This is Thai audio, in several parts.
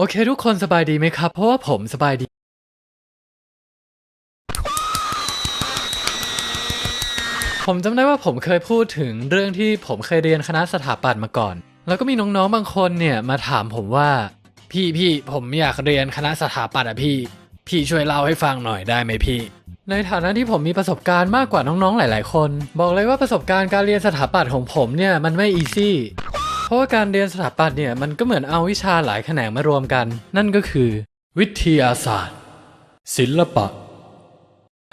โอเค ทุกคนสบายดีไหมครับ เพราะว่าผมสบายดี ผมจำได้ว่าผมเคยพูดถึงเรื่องที่ผมเคยเรียนคณะสถาปัตย์มาก่อน แล้วก็มีน้องๆบางคนเนี่ยมาถามผมว่า พี่พี่ผมอยากเรียนคณะสถาปัตย์อะพี่ พี่ช่วยเล่าให้ฟังหน่อยได้ไหมพี่ ในฐานะที่ผมมีประสบการณ์มากกว่าน้องๆหลาย ๆ คน บอกเลยว่าประสบการณ์การเรียนสถาปัตย์ของผมเนี่ยมันไม่อีซี่ เพราะว่าการเรียนสถาปัตย์เนี่ยมันก็เหมือนเอาวิชาหลายแขนงมารวมกัน นั่นก็คือ วิทยาศาสตร์ ศิลปะ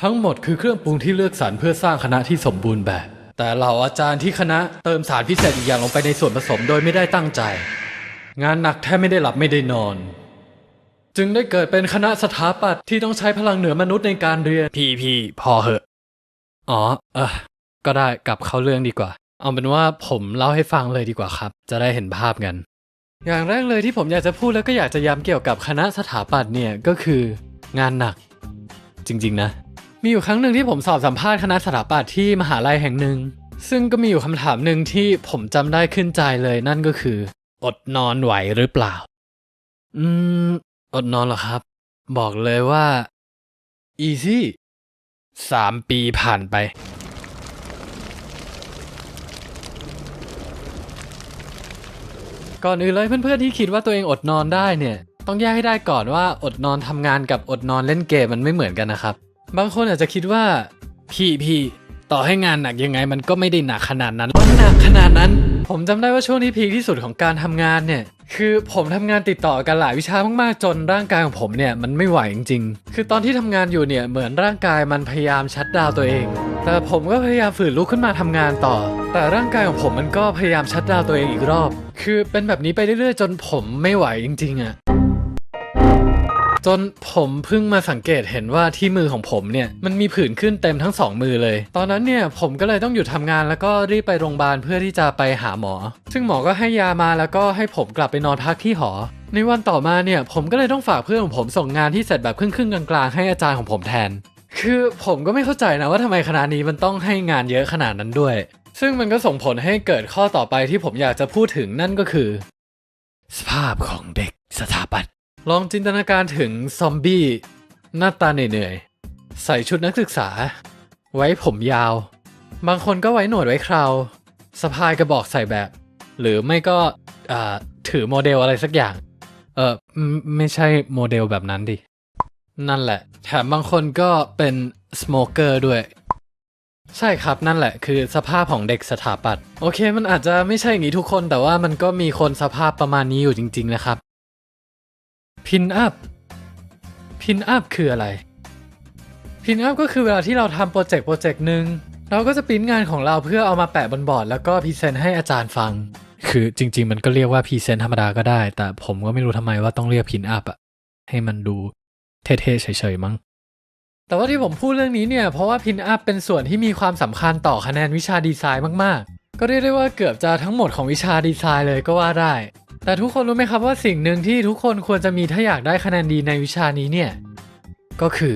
ทั้งหมดคือเครื่องปรุงที่เลือกสรรเพื่อสร้างคณะที่สมบูรณ์แบบ แต่เหล่าอาจารย์ที่คณะเติมสารพิเศษอีกอย่างลงไปในส่วนผสมโดยไม่ได้ตั้งใจ งานหนักแทบไม่ได้หลับไม่ได้นอน จึงได้เกิดเป็นคณะสถาปัตย์ที่ต้องใช้พลังเหนือมนุษย์ในการเรียนพี่พี่พอเหอะอ๋อเออก็ได้กลับเข้าเรื่องดีกว่า เอาเป็นว่าผมเล่าให้ฟังเลยดีกว่าครับ จะได้เห็นภาพกัน อย่างแรกเลยที่ผมอยากจะพูดแล้วก็อยากจะย้ำเกี่ยวกับคณะสถาปัตย์เนี่ยก็คืองานหนัก จริงๆนะ มีอยู่ครั้งหนึ่งที่ผมสอบสัมภาษณ์คณะสถาปัตย์ที่มหาลัยแห่งหนึ่ง ซึ่งก็มีอยู่คำถามหนึ่งที่ผมจำได้ขึ้นใจเลยนั่นก็คือ อดนอนไหวหรือเปล่า อืม อดนอนเหรอครับ บอกเลยว่า easy สามปีผ่านไป ก่อนอื่นเลยเพื่อนๆที่คิดว่าตัวเองอดนอนได้เนี่ย ต้องแยกให้ได้ก่อนว่าอดนอนทำงานกับอดนอนเล่นเกมมันไม่เหมือนกันนะครับ บางคนอาจจะคิดว่า พี่พี่ต่อให้งานหนักยังไงมันก็ไม่ได้หนักขนาดนั้นมันหนักขนาดนั้น ผมจำได้ว่าช่วงที่พีคที่สุดของการทำงานเนี่ย คือผมทำงานติดต่อกันหลายวิชามากๆจนร่างกายของผมเนี่ยมันไม่ไหวจริงๆ คือตอนที่ทำงานอยู่เนี่ยเหมือนร่างกายมันพยายามชัดดาวตัวเอง แต่ผมก็พยายามฝืนลุกขึ้นมาทำงานต่อ แต่ร่างกายของผมมันก็พยายามชัดดาวตัวเองอีกรอบ คือเป็นแบบนี้ไปเรื่อยๆ จนผมไม่ไหวจริงๆอะจนผมเพิ่งมาสังเกตเห็นว่าที่มือของผมเนี่ยมันมีผื่นขึ้นเต็มทั้งสองมือเลย ตอนนั้นเนี่ยผมก็เลยต้องหยุดทำงานแล้วก็รีบไปโรงพยาบาลเพื่อที่จะไปหาหมอ ซึ่งหมอก็ให้ยามาแล้วก็ให้ผมกลับไปนอนพักที่หอ ในวันต่อมาเนี่ยผมก็เลยต้องฝากเพื่อนของผมส่งงานที่เสร็จแบบครึ่งๆกลางๆให้อาจารย์ของผมแทน คือผมก็ไม่เข้าใจนะว่าทำไมคณะนี้มันต้องให้งานเยอะขนาดนั้นด้วย ซึ่งมันก็ส่งผลให้เกิดข้อต่อไปที่ผมอยากจะพูดถึงนั่นก็คือ สภาพของเด็กสถาปัตย์ลองจินตนาการถึงซอมบี้ หน้าตาเหนื่อยๆ ใส่ชุดนักศึกษา ไว้ผมยาว บางคนก็ไว้หนวดไว้คราวสะพายกระบอกใส่แบบ หรือไม่ก็อ่าถือโมเดลอะไรสักอย่าง เออไม่ไม่ใช่โมเดลแบบนั้นดิ นั่นแหละ แถมบางคนก็เป็นสโมเกอร์ด้วย ใช่ครับนั่นแหละคือสภาพของเด็กสถาปัตย์โอเค มันอาจจะไม่ใช่อย่างนี้ทุกคนแต่ว่ามันก็มีคนสภาพประมาณนี้อยู่จริง ๆ นะครับพินอัพพินอัพคืออะไรพินอัพก็คือเวลาที่เราทำโปรเจกต์โปรเจกต์หนึ่งเราก็จะปริ้นงานของเราเพื่อเอามาแปะบนบอร์ดแล้วก็พรีเซนต์ให้อาจารย์ฟัง คือจริง ๆ มันก็เรียกว่าพรีเซนต์ธรรมดาก็ได้ แต่ผมก็ไม่รู้ทำไมว่าต้องเรียกพินอัพอะให้มันดูเท่ๆเฉยๆมั้ง แต่ว่าที่ผมพูดเรื่องนี้เนี่ย เพราะว่าพินอัพเป็นส่วนที่มีความสำคัญต่อคะแนนวิชาดีไซน์มากๆ ก็เรียกได้ว่าเกือบจะทั้งหมดของวิชาดีไซน์เลยก็ว่าได้ แต่ทุกคนรู้ไหมครับว่าสิ่งหนึ่งที่ทุกคนควรจะมีถ้าอยากได้คะแนนดีในวิชานี้เนี่ย ก็คือ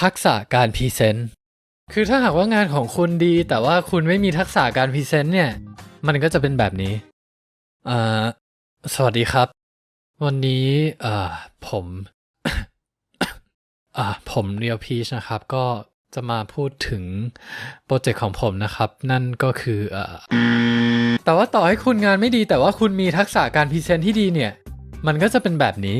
ทักษะการพรีเซนต์ คือถ้าหากว่างานของคุณดี แต่ว่าคุณไม่มีทักษะการพรีเซนต์เนี่ย มันก็จะเป็นแบบนี้อ่าสวัสดีครับ วันนี้เอ่อผม ผมเรียวพีชนะครับ ก็จะมาพูดถึงโปรเจกต์ของผมนะครับ นั่นก็คืออ่อแต่ว่าต่อให้คุณงานไม่ดีแต่ว่าคุณมีทักษะการพรีเซนต์ที่ดีเนี่ย มันก็จะเป็นแบบนี้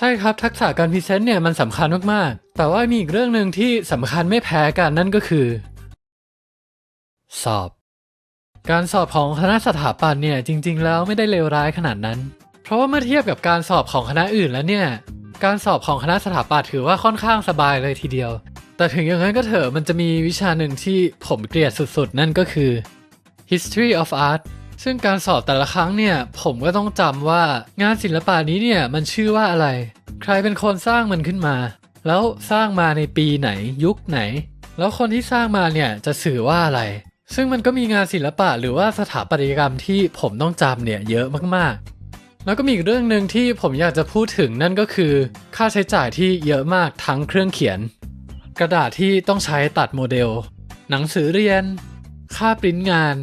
ใช่ครับทักษะการพรีเซนต์เนี่ยมันสำคัญมากๆ แต่ว่ามีอีกเรื่องหนึ่งที่สำคัญไม่แพ้กันนั่นก็คือ สอบ การสอบของคณะสถาปัตย์เนี่ยจริง ๆ แล้วไม่ได้เลวร้ายขนาดนั้น เพราะว่าเมื่อเทียบกับการสอบของคณะอื่นแล้วเนี่ย การสอบของคณะสถาปัตย์ถือว่าค่อนข้างสบายเลยทีเดียว แต่ถึงอย่างนั้นก็เถอะมันจะมีวิชาหนึ่งที่ผมเกลียดสุดๆ นั่นก็คือ history of art ซึ่งการสอบแต่ละครั้งเนี่ยผมก็ต้องจำว่างานศิลปะนี้เนี่ยมันชื่อว่าอะไร ใครเป็นคนสร้างมันขึ้นมา แล้วสร้างมาในปีไหนยุคไหน แล้วคนที่สร้างมาเนี่ยจะสื่อว่าอะไร ซึ่งมันก็มีงานศิลปะหรือว่าสถาปัตยกรรมที่ผมต้องจำเนี่ยเยอะมากแล้วก็มีอีกเรื่องหนึ่งที่ผมอยากจะพูดถึงนั่นก็คือ ค่าใช้จ่ายที่เยอะมากทั้งเครื่องเขียน กระดาษที่ต้องใช้ตัดโมเดล หนังสือเรียน ค่าปริ้นงาน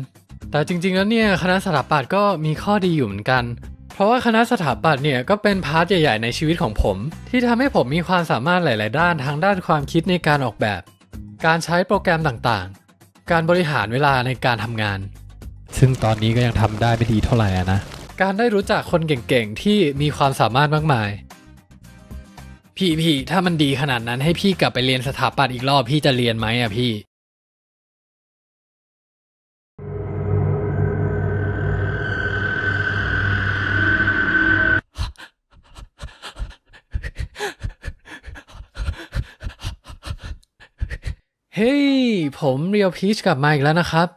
แต่จริง ๆ แล้วเนี่ยคณะสถาปัตย์ก็มีข้อดีอยู่เหมือนกัน เพราะว่าคณะสถาปัตย์เนี่ยก็เป็นพาร์ทใหญ่ ๆ ในชีวิตของผม ที่ทำให้ผมมีความสามารถหลาย ๆ ด้านทางด้านความคิดในการออกแบบ การใช้โปรแกรมต่างๆ การบริหารเวลาในการทำงาน ซึ่งตอนนี้ก็ยังทำได้ไม่ดีเท่าไหร่อะนะการได้รู้จักคนเก่งๆ ที่มีความสามารถมากมาย พี่พี่ถ้ามันดีขนาดนั้นให้พี่กลับไปเรียนสถาปัตย์อีกรอบพี่จะเรียนไหมอะพี่ เฮ้ย ผมเรียวพีชกลับมาอีกแล้วนะครับ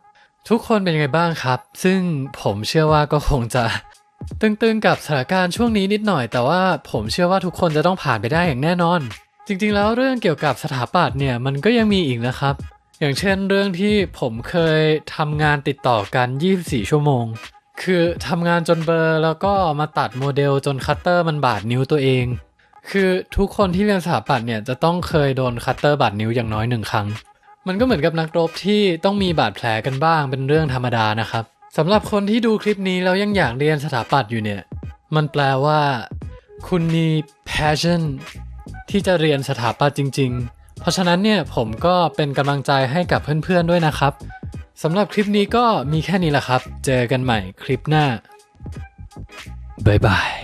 ทุกคนเป็นยังไงบ้างครับ ซึ่งผมเชื่อว่าก็คงจะตึงๆกับสถานการณ์ช่วงนี้นิดหน่อย แต่ว่าผมเชื่อว่าทุกคนจะต้องผ่านไปได้อย่างแน่นอน จริงๆ แล้วเรื่องเกี่ยวกับสถาปัตย์เนี่ยมันก็ยังมีอีกนะครับ อย่างเช่นเรื่องที่ผมเคยทำงานติดต่อกัน 24 ชั่วโมง คือทำงานจนเบอร์แล้วก็มาตัดโมเดลจนคัตเตอร์มันบาดนิ้วตัวเอง คือทุกคนที่เรียนสถาปัตย์เนี่ยจะต้องเคยโดนคัตเตอร์บาดนิ้วอย่างน้อยหนึ่งครั้ง มันก็เหมือนกับนักรบที่ต้องมีบาดแผลกันบ้างเป็นเรื่องธรรมดานะครับสำหรับคนที่ดูคลิปนี้แล้วยังอยากเรียนสถาปัตย์อยู่เนี่ย มันแปลว่า คุณมี passion ที่จะเรียนสถาปัตย์จริง ๆ เพราะฉะนั้นเนี่ยผมก็เป็นกำลังใจให้กับเพื่อนๆด้วยนะครับสำหรับคลิปนี้ก็มีแค่นี้แหละครับ เจอกันใหม่คลิปหน้าบ๊ายบาย